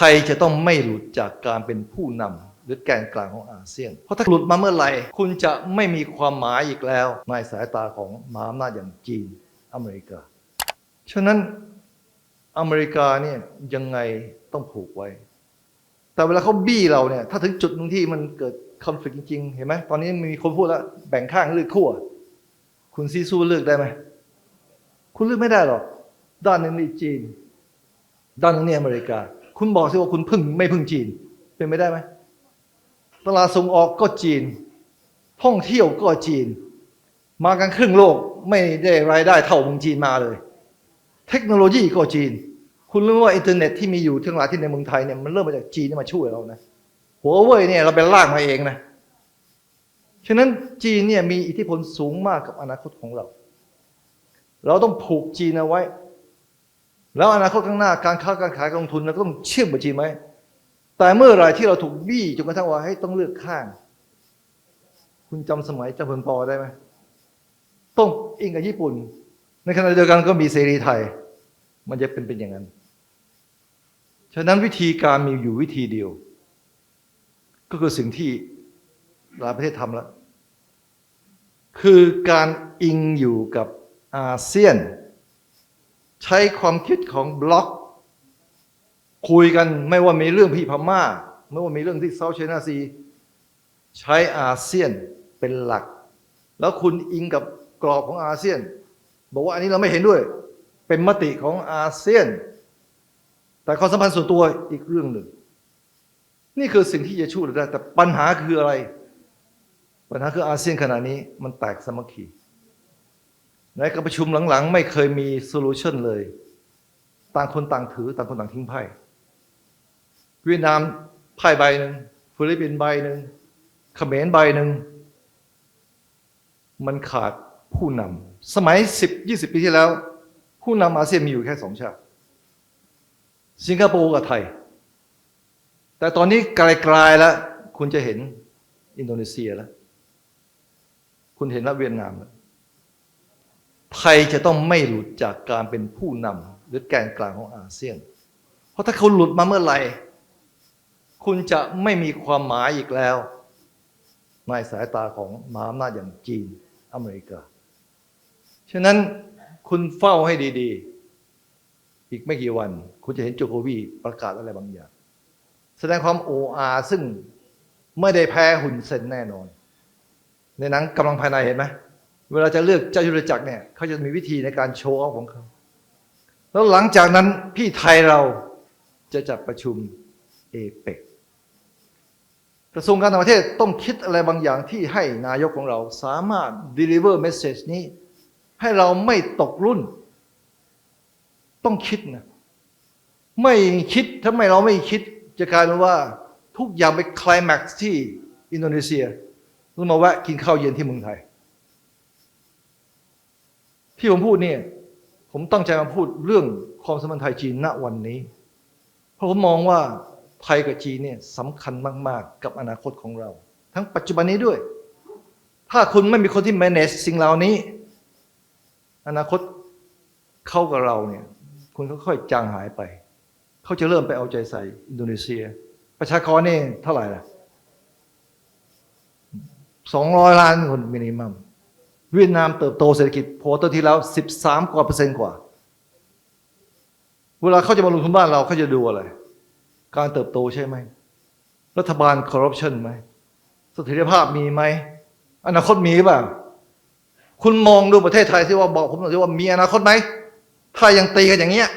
ไทยจะต้องไม่หลุดจากการเป็นผู้นำหรือแกนกลางของอาเซียน เพราะถ้าหลุดมาเมื่อไหร่ คุณจะไม่มีความหมายอีกแล้ว ในสายตาของมหาอำนาจอย่างจีนอเมริกา ฉะนั้นอเมริกาเนี่ยยังไงต้องผูกไว้ แต่เวลาเขาบี้เราเนี่ย ถ้าถึงจุดหนึงที่มันเกิดคอนฟ lict จริงๆ เห็นไหมตอนนี้มีคนพูดแล้ว แบ่งข้างเลือกขั้วคุณซีซูเลือกได้ไหม คุณเลือกไม่ได้หรอก ด้านหนึ่งนี่จีน ด้านหนึงนี่อเมริกา คุณบอกสิว่าคุณพึ่งไม่พึ่งจีน เป็นไม่ได้ไหมตลาดส่งออกก็จีน ท่องเที่ยวก็จีน มากันครึ่งโลกไม่ได้รายได้เท่าเมืองจีนมาเลย เทคโนโลยีก็จีน คุณรู้ว่าอินเทอร์เน็ตที่มีอยู่ทั้งหลายที่ในเมืองไทยเนี่ยมันเริ่มมาจากจีนที่มาช่วยเรานะหัวเว่ยเนี่ยเราไปลากมาเองนะฉะนั้นจีนเนี่ยมีอิทธิพลสูงมากกับอนาคตของเรา เราต้องผูกจีนเอาไว้ แล้วอนาคตข้างหน้าการค้าการขายการลงทุนเราก็ต้องเชื่อมกับจีไหม แต่เมื่อไรที่เราถูกบี้จนกระทั่งว่าให้ต้องเลือกข้าง คุณจำสมัยจำพลปอได้ไหมต้องอิงกับญี่ปุ่น ในขณะเดียวกันก็มีเสรีไทย มันจะเป็นเป็นอย่างนั้น ฉะนั้นวิธีการมีอยู่วิธีเดียว ก็คือสิ่งที่หลายประเทศทำแล้ว คือการอิงอยู่กับอาเซียน ใช้ความคิดของบล็อก คุยกันไม่ว่ามีเรื่องพี่พม่า ไม่ว่ามีเรื่องที่เซาท์ไชน่าซี ใช้อาเซียนเป็นหลัก แล้วคุณอิงกับกรอบของอาเซียน บอกว่าอันนี้เราไม่เห็นด้วย เป็นมติของอาเซียน แต่ความสัมพันธ์ส่วนตัวอีกเรื่องหนึ่ง นี่คือสิ่งที่จะช่วยได้แต่ปัญหาคืออะไร ปัญหาคืออาเซียนขณะนี้มันแตกสมัคคี ในการประชุมหลังๆ ไม่เคยมีโซลูชันเลย ต่างคนต่างถือ ต่างคนต่างทิ้งไพ่เวียดนามไพ่ใบหนึ่งฟิลิปปินส์ใบหนึ่งเขมรใบหนึ่งมันขาดผู้นำสมัย10 20ปีที่แล้ว ผู้นำอาเซียนมีอยู่แค่สองชาติ สิงคโปร์กับไทย แต่ตอนนี้ไกลๆแล้ว คุณจะเห็นอินโดนีเซียแล้ว คุณเห็นแล้วเวียดนามแล้ว ไทยจะต้องไม่หลุดจากการเป็นผู้นำหรือแกนกลางของอาเซียน เพราะถ้าเขาหลุดมาเมื่อไหร่ คุณจะไม่มีความหมายอีกแล้ว ในสายตาของมหาอำนาจอย่างจีนอเมริกา ฉะนั้นคุณเฝ้าให้ดีๆ อีกไม่กี่วัน คุณจะเห็นโจโควีประกาศอะไรบางอย่าง แสดงความโออาซึ่งไม่ได้แพ้หุ่นเซนแน่นอน ในหนังกำลังภายในเห็นไหม เวลาจะเลือกเจ้ายุทธจักรเนี่ยเขาจะมีวิธีในการโชว์ออฟของเขาแล้วหลังจากนั้นพี่ไทยเราจะจัดประชุมเอเปกกระทรวงการต่างประเทศต้องคิดอะไรบางอย่างที่ให้นายกของเราสามารถ deliver message นี้ ให้เราไม่ตกรุ่น ต้องคิดนะไม่คิดถ้าไมเราไม่คิดจะกลายเป็นว่าทุกอย่างไปคลายแม็กซ์ที่อินโดนีเซียแล้วมาแวะกินข้าวเย็นที่เมืองไทย ที่ผมพูดเนี่ย ผมตั้งใจมาพูดเรื่องความสัมพันธ์ไทยจีนณวันนี้ เพราะผมมองว่าไทยกับจีนเนี่ยสำคัญมาก ๆ กับอนาคตของเรา ทั้งปัจจุบันนี้ด้วย ถ้าคุณไม่มีคนที่ manage สิ่งเหล่านี้ อนาคตเข้ากับเราเนี่ย คุณค่อยๆจางหายไป เขาจะเริ่มไปเอาใจใส่อินโดนีเซีย ประชากรนี่เท่าไหร่ล่ะสองร้อยล้านคนมินิมัม เวียดนามเติบโตเศรษฐกิจโพอตอร์ที่แล้ว 13 กว่าเปอร์เซ็นต์กว่า เวลาเขาจะมาลงทุนบ้านเราเขาจะดูอะไร การเติบโตใช่ไหม รัฐบาลคอร์รัปชันไหมเสถียรภาพมีไหม อนาคตมีเปล่าคุณมองดูประเทศไทยที่ว่าบอกผมหน่อยสิว่ามีอนาคตไหม ถ้ายังตีกันอย่างเงี้ย